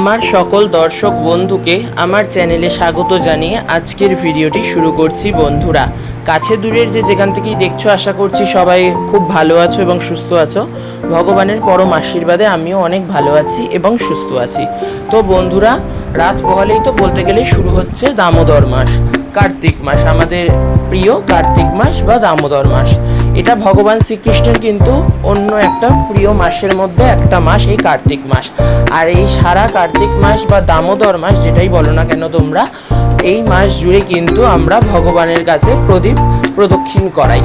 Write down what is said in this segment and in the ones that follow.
আমার সকল দর্শক বন্ধুকে আমার চ্যানেলে স্বাগত জানিয়ে আজকের ভিডিওটি শুরু করছি, বন্ধুরা। কাছে দূরের যে যেখান থেকেই দেখছ, আশা করছি সবাই খুব ভালো আছো এবং সুস্থ আছো। ভগবানের পরম আশীর্বাদে আমিও অনেক ভালো আছি এবং সুস্থ আছি। তো, বন্ধুরা, রাত পহলেই তো বলতে গেলে শুরু হচ্ছে দামোদর মাস, কার্তিক মাস, আমাদের প্রিয় কার্তিক মাস বা দামোদর মাস। এটা ভগবান শ্রীকৃষ্ণের কিন্তু অন্য একটা প্রিয় মাসের মধ্যে একটা মাস, এই কার্তিক মাস। আর এই সারা কার্তিক মাস বা দামোদর মাস, যেটাই বলো না কেন তোমরা, এই মাস জুড়ে কিন্তু আমরা ভগবানের কাছে প্রদীপ প্রদক্ষিণ করাই।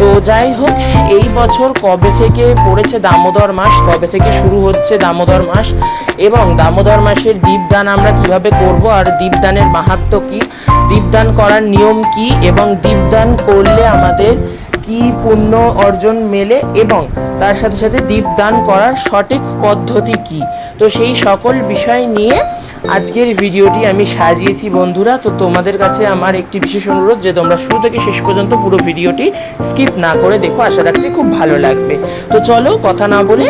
তো যাই হোক, এই বছর কবে থেকে পড়েছে দামোদর মাস, কবে থেকে শুরু হচ্ছে দামোদর মাস, এবং দামোদর মাসের দীপদান আমরা কীভাবে করব, আর দীপদানের মাহাত্ম্য কি, দীপদান করার নিয়ম কি, এবং দীপদান করলে আমাদের কি পুণ্য অর্জন মেলে এবং তার সাথে সাথে দীপদান করার সঠিক পদ্ধতি কি? তো সেই সকল বিষয় নিয়ে আজকের ভিডিওটি আমি সাজিয়েছি বন্ধুরা। তো তোমাদের কাছে আমার একটি বিশেষ অনুরোধ যে তোমরা শুরু থেকে শেষ পর্যন্ত পুরো ভিডিওটি স্কিপ না করে দেখো, আশা রাখছি খুব ভালো লাগবে। তো চলো কথা না বলে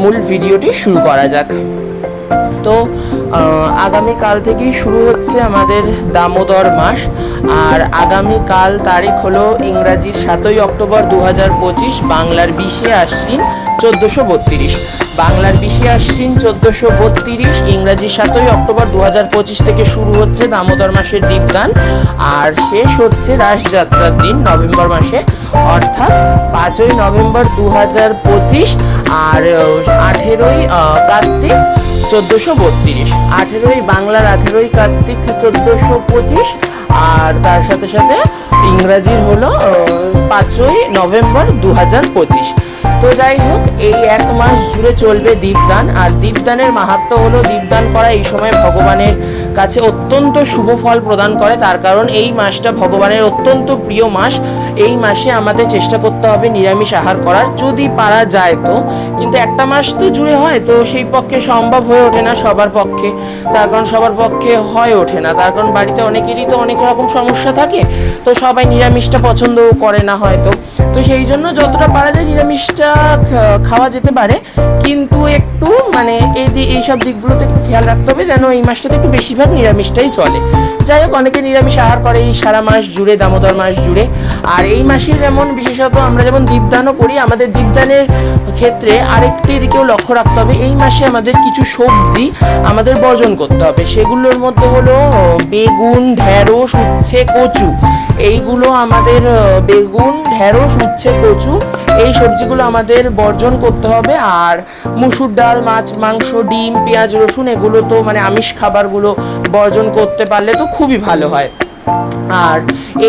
মূল ভিডিওটি শুরু করা যাক। তো আগামীকাল থেকেই শুরু হচ্ছে আমাদের দামোদর মাস। আর আগামীকাল তারিখ হলো ইংরাজির সাতই অক্টোবর দু বাংলার বিশে আশ্বিন চোদ্দোশো বত্রিশ। বাংলার বিশে আশ্বিন চোদ্দোশো বত্রিশ, ইংরাজি সাতই অক্টোবর দু পঁচিশ থেকে শুরু হচ্ছে দামোদর মাসের দীপদান আর শেষ হচ্ছে রাসযাত্রার দিন নভেম্বর মাসে, অর্থাৎ পাঁচই নভেম্বর দু পঁচিশ। আর আঠেরোই কার্তিক চোদ্দোশো বত্রিশ, আঠেরোই বাংলার আঠেরোই কার্তিক চোদ্দোশো পঁচিশ, আর তার সাথে সাথে ইংরাজির হলো পাঁচই নভেম্বর দু হাজার পঁচিশ। তো যাই হোক, এই এক মাস জুড়ে চলবে দীপদান, আর দীপদানের মাহাত্ম্য হলো দীপদান করা এই সময় ভগবানের কাছে অত্যন্ত শুভ ফল প্রদান করে। তার কারণ এই মাসটা ভগবানের অত্যন্ত প্রিয় মাস। এই মাসে আমাদের চেষ্টা করতে হবে নিরামিষ আহার করার। যদি পারা যায় তো। কিন্তু একটা মাস তো জুড়ে হয়, তো সেই পক্ষে সম্ভব হয়ে ওঠে না সবার পক্ষে। তার কারণ সবার পক্ষে হয়ে ওঠে না। তার কারণ বাড়িতে অনেকেরই তো অনেক রকম সমস্যা থাকে, তো সবাই নিরামিষটা পছন্দও করে না হয়তো। তো সেই জন্য যতটা পারা যায় নিরামিষটা খাওয়া যেতে পারে। কিন্তু একটু মানে এই এইসব দিকগুলোতে খেয়াল রাখতে হবে যেন এই মাসটাতে একটু বেশিরভাগ নিরামিষটাই চলে। যাই হোক, অনেকে নিরামিষ আহার করে, এই সারা মাস জুড়ে, দামোদর মাস জুড়ে। আর এই মাসে যেমন বিশেষত আমরা যেমন দীপদানও করি, আমাদের দীপদানের ক্ষেত্রে আরেকটি দিকেও লক্ষ্য রাখতে হবে, এই মাসে আমাদের কিছু সবজি আমাদের বর্জন করতে হবে। সেগুলোর মধ্যে হলো, বেগুন, ঢেঁড়স, উচ্ছে, কচু। এইগুলো আমাদের বেগুন, ঢেঁড়স, উচ্ছে, কচু, এই সবজিগুলো আমাদের বর্জন করতে হবে। আর মুসুর ডাল, মাছ, মাংস, ডিম, পেঁয়াজ, রসুন, এগুলো তো মানে আমিষ খাবারগুলো বর্জন করতে পারলে তো খুবই ভালো হয়। আর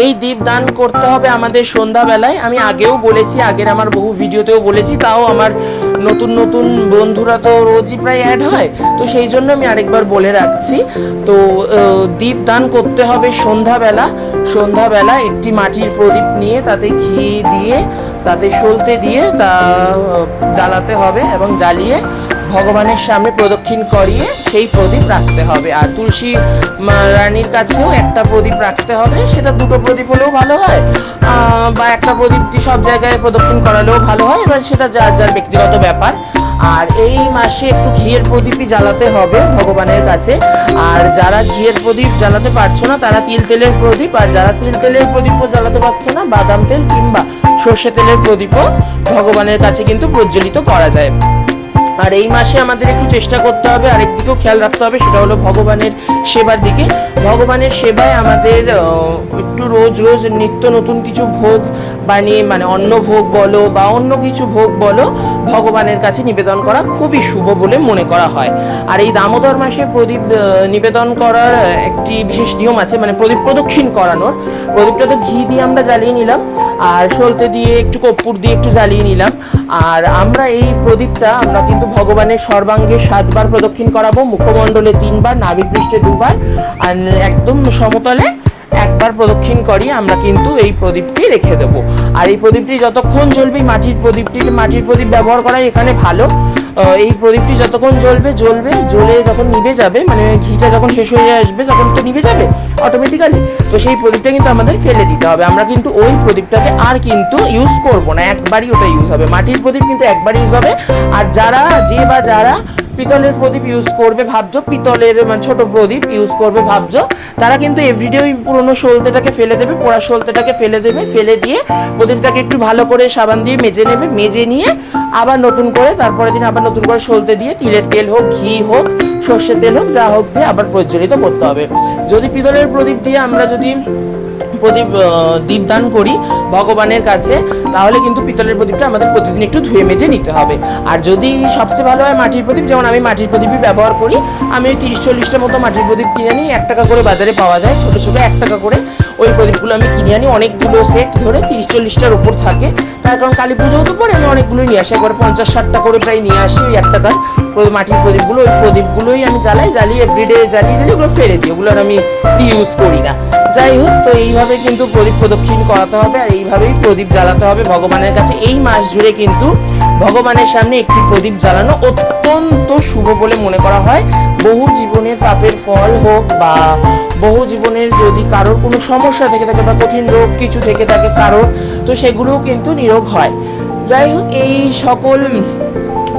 এই দীপদান করতে হবে আমাদের সন্ধ্যাবেলায়। আমি আগেও বলেছি আগের আমার বহু ভিডিওতেও বলেছি তাও আমার নতুন নতুন বন্ধুরা তো রোজই প্রায় অ্যাড হয়। তো সেই জন্য আমি আরেকবার বলে রাখছি। তো আহ, দীপদান করতে হবে সন্ধ্যাবেলা। সন্ধ্যাবেলা একটি মাটির প্রদীপ নিয়ে তাতে ঘি দিয়ে তাতে সলতে দিয়ে তা জ্বালাতে হবে এবং জ্বালিয়ে ভগবানের সামনে প্রদক্ষিণ করিয়ে সেই প্রদীপ রাখতে হবে। আর তুলসী রানীর কাছেও একটা প্রদীপ রাখতে হবে, সেটা দুটো প্রদীপ হলেও ভালো হয় বা একটা প্রদীপ সব জায়গায় প্রদক্ষিণ করালেও ভালো হয়, এবার সেটা যার যার ব্যক্তিগত ব্যাপার। আর এই মাসে একটু ঘিয়ের প্রদীপই জ্বালাতে হবে ভগবানের কাছে। আর যারা ঘিয়ের প্রদীপ জ্বালাতে পারছ না, তারা তিল তেলের প্রদীপ, আর যারা তিল তেলের প্রদীপও জ্বালাতে পারছ না, বাদাম তেল কিংবা সর্ষে তেলের প্রদীপও ভগবানের কাছে কিন্তু প্রজ্বলিত করা যায়। আর এই মাসে আমাদের একটু চেষ্টা করতে হবে আরেক দিকেও খেয়াল রাখতে হবে, সেটা হলো ভগবানের সেবার দিকে। ভগবানের সেবায় আমাদের একটু রোজ রোজ নিত্য নতুন কিছু ভোগ বানিয়ে মানে অন্ন ভোগ বলো বা অন্য কিছু ভোগ বলো ভগবানের কাছে নিবেদন করা খুবই শুভ বলে মনে করা হয়। আর এই দামোদর মাসে প্রদীপ নিবেদন করার একটি বিশেষ নিয়ম আছে মানে প্রদীপ প্রদক্ষিণ করানোর। প্রদীপটা তো ঘি দিয়ে আমরা জ্বালিয়ে নিলাম, আর সলতে দিয়ে একটু কর্পূর দিয়ে একটু জ্বালিয়ে নিলাম। আর আমরা এই প্রদীপটা, আমরা কিন্তু ভগবানের সর্বাঙ্গে সাতবার প্রদক্ষিণ করাবো, মুখমণ্ডলে তিনবার, নাভিপৃষ্ঠে দুবার, আর একদম সমতলে একবার প্রদক্ষিণ করিয়ে আমরা কিন্তু এই প্রদীপটি রেখে দেবো। আর এই প্রদীপটি যতক্ষণ জ্বলবে, মাটির প্রদীপটি, মাটির প্রদীপ ব্যবহার করাই এখানে ভালো। এই প্রদীপটি যতক্ষণ জ্বলবে জ্বলবে, জ্বলে যখন নিভে যাবে মানে ঘিটা যখন শেষ হয়ে আসবে, তখন তো নিভে যাবে অটোমেটিক্যালি তো সেই প্রদীপটা কিন্তু আমাদের ফেলে দিতে হবে। আমরা কিন্তু ওই প্রদীপটাকে আর কিন্তু ইউজ করব না। একবারই ওটা ইউজ হবে। মাটির প্রদীপ কিন্তু একবার ইউজ হবে। আর যারা, যে বা যারা পিতলের প্রদীপ ইউজ করবে, ভাবছ? পিতলের মানে ছোট প্রদীপ ইউজ করবে, ভাবছ? তারা কিন্তু এভরিডে ওই পুরোনো সলতেটাকে ফেলে দেবে, পোড়া সলতেটাকে ফেলে দেবে, ফেলে দিয়ে প্রদীপটাকে একটু ভালো করে সাবান দিয়ে মেজে নেবে, মেজে নিয়ে আবার নতুন করে তারপরে দিন আবার নতুন করে সলতে দিয়ে তিলের তেল হোক, ঘি হোক, সর্ষের তেল হোক, যা হোক দিয়ে আবার প্রজ্বলিত করতে হবে। যদি পিতলের প্রদীপ দিয়ে আমরা যদি প্রদীপ দীপদান করি ভগবানের কাছে তাহলে কিন্তু পিতলের প্রদীপটা আমাদের প্রতিদিন একটু ধুয়ে মেজে নিতে হবে। আর যদি সবচেয়ে ভালো হয় মাটির প্রদীপ, যেমন আমি মাটির প্রদীপই ব্যবহার করি, আমি ওই তিরিশ চল্লিশটার মতো মাটির প্রদীপ কিনে নিই, এক টাকা করে বাজারে পাওয়া যায়, ছোটো ছোটো এক টাকা করে। ওই প্রদীপগুলো আমি কিনে আনি, অনেকগুলো সেট ধরে তিরিশ চল্লিশটার উপর থাকে। তার কারণ কালী পুজোও তো পরে, আমি অনেকগুলো নিয়ে আসি। একবার পঞ্চাশ ষাটটা করে প্রায় নিয়ে আসি ওই এক টাকার মাটির প্রদীপগুলো, ওই প্রদীপগুলোই আমি জ্বালাই, জ্বালিয়ে এভরিডে জ্বালিয়ে জ্বালিয়ে ওগুলো ফেলে দিই, ওগুলো আমি ইউজ করি না। যাই হোক, তো এইভাবে কিন্তু প্রদীপ প্রদক্ষিণ করাতে হবে, আর এইভাবেই প্রদীপ জ্বালাতে হবে ভগবানের কাছে এই মাস জুড়ে কিন্তু ভগবানের সামনে একটি প্রদীপ জ্বালানো অত্যন্ত শুভ বলে মনে করা হয়। বহু জীবনের পাপের ফল হোক বা বহু জীবনের যদি কারোর কোনো সমস্যা থেকে থাকে বা কঠিন রোগ কিছু থেকে থাকে কারোর, তো সেগুলোও কিন্তু নিরোগ হয়। যাই হোক, এই সকল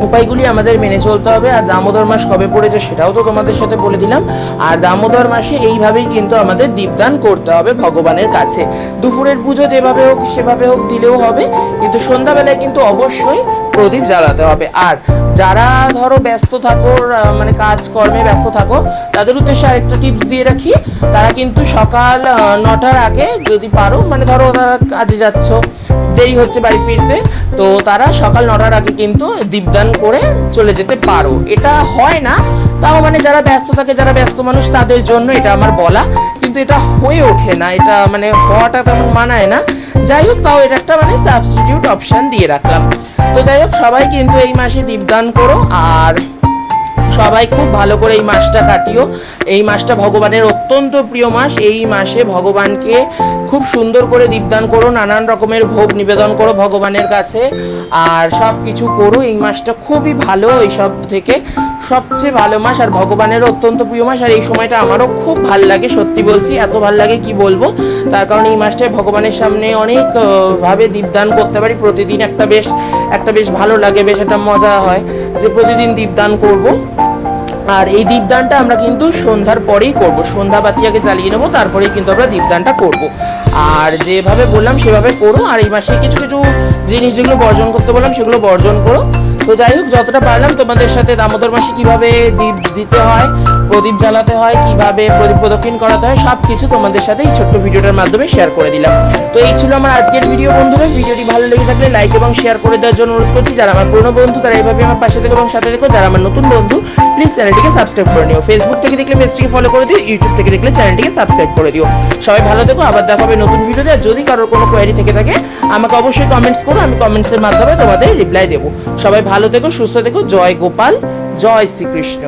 উপায়গুলি আমাদের মেনে চলতে হবে, আর দামোদর মাস কবে পড়েছে সেটাও তো তোমাদের সাথে বলে দিলাম। আর দামোদর মাসে এইভাবেই কিন্তু আমাদের দীপদান করতে হবে ভগবানের কাছে। দুপুরের পুজো যেভাবে হোক, সেভাবে হোক, দিলেও হবে, কিন্তু সন্ধ্যাবেলায় কিন্তু অবশ্যই প্রদীপ জ্বালাতে হবে। আর যারা ধরো ব্যস্ত থাকো মানে কাজকর্মে ব্যস্ত থাকো, তাদের উদ্দেশ্যে আরেকটা টিপস দিয়ে রাখি। তারা কিন্তু সকাল নটার আগে যদি পারো মানে ধরো কাজে যাচ্ছ দেরি হচ্ছে বাড়ি ফিরতে। তো তারা সকাল নটার আগে কিন্তু দীপদান করে চলে যেতে পারো। এটা হয় না, তাও মানে যারা ব্যস্ত থাকে, যারা ব্যস্ত মানুষ, তাদের জন্য এটা আমার বলা। কিন্তু এটা হয়ে ওঠে না, এটা মানে হওয়াটা তেমন মানায় না। যাই হোক, তাও এটা একটা মানে সাবস্টিটিউট অপশন দিয়ে রাখলাম। তো যাই হোক, সবাই কিন্তু এই মাসে দীপদান করো, আর সবাই খুব ভালো করে এই মাসটা কাটিও। এই মাসটা ভগবানের অত্যন্ত প্রিয় মাস। এই মাসে ভগবানকে খুব সুন্দর করে দীপদান করো, নানান রকমের ভোগ নিবেদন করো ভগবানের কাছে। আর সব কিছু করো, এই মাসটা খুবই ভালো এইসব থেকে। সবচেয়ে ভালো মাস আর ভগবানের অত্যন্ত প্রিয় মাস। আর এই সময়টা আমারও খুব ভালো লাগে, সত্যি বলছি। এত ভালো লাগে কি বলব? তার কারণ এই মাসটায় ভগবানের সামনে অনেক ভাবে দীপদান করতে পারি। প্রতিদিন একটা বেশ একটা বেশ ভালো লাগে, বেশ একটা মজা হয় যে প্রতিদিন দীপদান করব। আর এই দীপদানটা আমরা কিন্তু সন্ধ্যার পরেই করব। সন্ধ্যা বাতি আগে চালিয়ে নেব, তারপরেই কিন্তু আমরা দীপদানটা করব। আর যেভাবে বললাম সেভাবে করো, আর এই মাসে কিছু কিছু জিনিস যেগুলো বর্জন করতে বললাম সেগুলো বর্জন করো। তো যাই হোক, যতটা পারলাম তোমাদের সাথে দামোদর মাসে কীভাবে দীপ দিতে হয় প্রদীপ জ্বালাতে হয়, কীভাবে প্রদীপ প্রদক্ষিণ করাতে হয় সব কিছু তোমাদের সাথে এই ছোট্ট ভিডিওটার মাধ্যমে শেয়ার করে দিলাম। তো এই ছিল আমার আজকের ভিডিও বন্ধুরা। ভিডিওটি ভালো লেগে থাকলে লাইক এবং শেয়ার করে দেওয়ার জন্য অনুরোধ করছি। যারা আমার পুরনো বন্ধু, তারা এইভাবে আমার পাশে থেকে এবং সাথে দেখো যারা আমার নতুন বন্ধু প্লিজ চ্যানেলটিকে সাবস্ক্রাইব করে নিও। ফেসবুক থেকে দেখলে পেজটিকে ফলো করে দিও ইউটিউব থেকে দেখলে চ্যানেলটিকে সাবস্ক্রাইব করে দিও। সবাই ভালো থেকো, আবার দেখা হবে নতুন ভিডিওতে যদি কারোর কোনো কোয়ারি থেকে থাকে, আমাকে অবশ্যই কমেন্টস করো, আমি কমেন্টসের মাধ্যমে তোমাদের রিপ্লাই দেবো। সবাই ভালো থেকো, সুস্থ থেকো। জয় গোপাল, জয় শ্রীকৃষ্ণ।